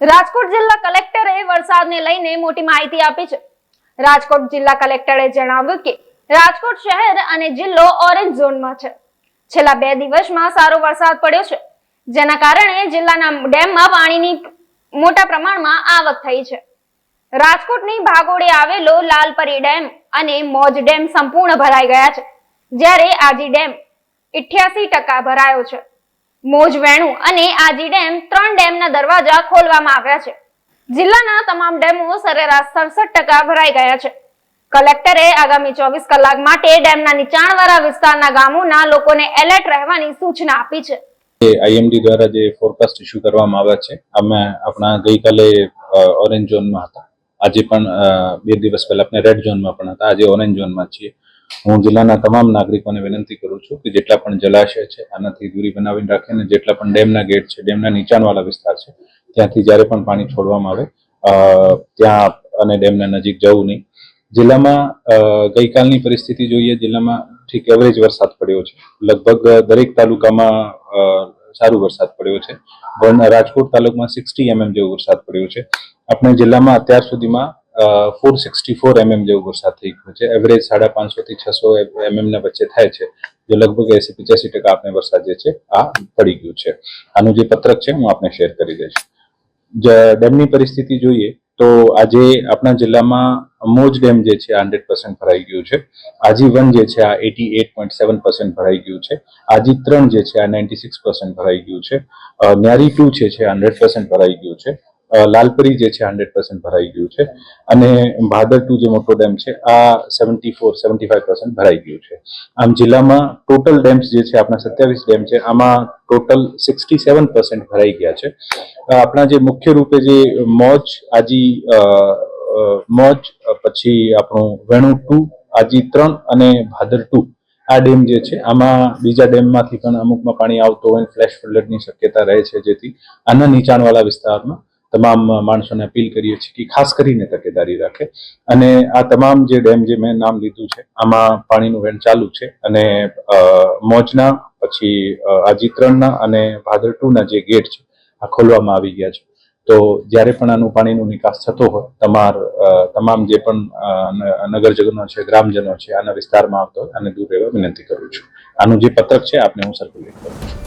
રાજકોટ જિલ્લા કલેક્ટરે વરસાદને લઈને મોટી માહિતી આપી છે. રાજકોટ જિલ્લા કલેક્ટરે જણાવ્યું કે, રાજકોટ શહેર અને જિલ્લો ઓરેન્જ ઝોનમાં છે. છેલ્લા બે દિવસમાં સારો વરસાદ પડ્યો છે, જેના કારણે જિલ્લાના ડેમમાં પાણીની મોટા પ્રમાણમાં આવક થઈ છે. રાજકોટની ભાગોળે આવેલો લાલપરી ડેમ અને મોજ ડેમ સંપૂર્ણ ભરાઈ ગયા છે, જ્યારે આજી ડેમ ઇઠ્યાસી ટકા ભરાયો છે. મોજ વેણુ અને આજી ડેમ ત્રણ ડેમના દરવાજા ખોલવામાં આવ્યા છે. જિલ્લાના તમામ ડેમો સરેરાશ સડસઠ ટકા ભરાઈ ગયા છે. કલેક્ટરે આગામી ચોવીસ કલાક માટે ડેમના નીચાણવાળા વિસ્તારના ગામોના લોકોને એલર્ટ રહેવાની સૂચના આપી છે. આઈએમડી દ્વારા જે ફોરકાસ્ટ ઇસ્યુ કરવામાં આવ્યા છે, અમે આપણા ગઈકાલે ઓરેન્જ ઝોનમાં હતા. આજે પણ બે દિવસ પહેલા આપણે રેડ ઝોનમાં પણ હતા. આજે ઓરેન્જ ઝોનમાં છીએ. હું જિલ્લાના તમામ નાગરિકોને વિનંતી કરું છું કે જેટલા પણ જલાશય છે, આનાથી દૂરી બનાવીને રાખીને જેટલા પણ ડેમના ગેટ છે, ડેમના નીચાણવાળા વિસ્તાર છે, ત્યાંથી જ્યારે પણ પાણી છોડવામાં આવે ત્યાં અને ડેમના નજીક જવું નહીં. જિલ્લામાં ગઈકાલની પરિસ્થિતિ જોઈએ, જિલ્લામાં ઠીક એવરેજ વરસાદ પડ્યો છે. લગભગ દરેક તાલુકામાં સારો વરસાદ પડ્યો છે. પણ રાજકોટ તાલુકામાં સિક્સટી એમએમ જેવો વરસાદ પડ્યો છે. આપણે જિલ્લામાં અત્યાર સુધીમાં ફોર સિક્સટી ફોર એમએમ જેવો વરસાદ થઈ ગયો છે. એવરેજ સાડા પાંચસો થી છસો એમએમ ના વચ્ચે થાય છે. જે લગભગ એસી પચાસી ટકા આપણે વરસાદ જે છે, આ પડી ગયું છે. આનું જે પત્રક છે, હું આપને શેર કરી દઈશ. ડેમની પરિસ્થિતિ જોઈએ તો આજે આપણા જિલ્લામાં મોજ ડેમ જે છે હંડ્રેડ પર્સન્ટ ભરાઈ ગયું છે. આજી વન જે છે, આ eighty eight point seven percent ભરાઈ ગયું છે. આજી ત્રણ જે છે, આ નાઇન્ટી સિક્સ પર્સન્ટ ભરાઈ ગયું છે. ન્યારી ટુ છે હંડ્રેડ પર્સન્ટ ભરાઈ ગયું છે. લાલપરી જે છે હંડ્રેડ પર્સન્ટ ભરાઈ ગયું છે. અને ભાદર ટુ જે મોટો ડેમ છે, આ seventy four seventy five percent ભરાઈ ગયું છે. આમ જિલ્લામાં ટોટલ ડેમ્સ જે છે, આપણા સત્યાવીસ ડેમ છે, આમાં ટોટલ સિક્સટી સેવન પર્સન્ટ ભરાઈ ગયા છે. આપણા જે મુખ્ય રૂપે જે મોજ, આજી મોજ પછી આપણું વેણુ ટુ, આજી ત્રણ અને ભાદર ટુ, આ ડેમ જે છે, આમાં બીજા ડેમમાંથી પણ અમુકમાં પાણી આવતો હોય ફ્લેશ ફ્લડની શક્યતા રહે છે જેથી આના નીચાણવાળા વિસ્તારમાં તમામ માણસોને અપીલ કરીએ છીએ કે ખાસ કરીને તકેદારી રાખે. અને આ તમામ જે ડેમ જે મેં નામ લીધું છે, આમાં પાણીનું વહેણ ચાલુ છે અને મોજના, પછી આજીત્રણના આજી ત્રણના અને ભાદર ટુના જે ગેટ છે, આ ખોલવામાં આવી ગયા છે. તો જ્યારે પણ આનું પાણીનો નિકાસ થતો હોય, તમાર તમામ જે પણ નગરજનો છે, ગ્રામજનો છે, આના વિસ્તારમાં આવતો હોય, આને દૂર રહેવા વિનંતી કરું છું. આનું જે પત્રક છે, આપને હું સર્ક્યુલેટ કરું છું.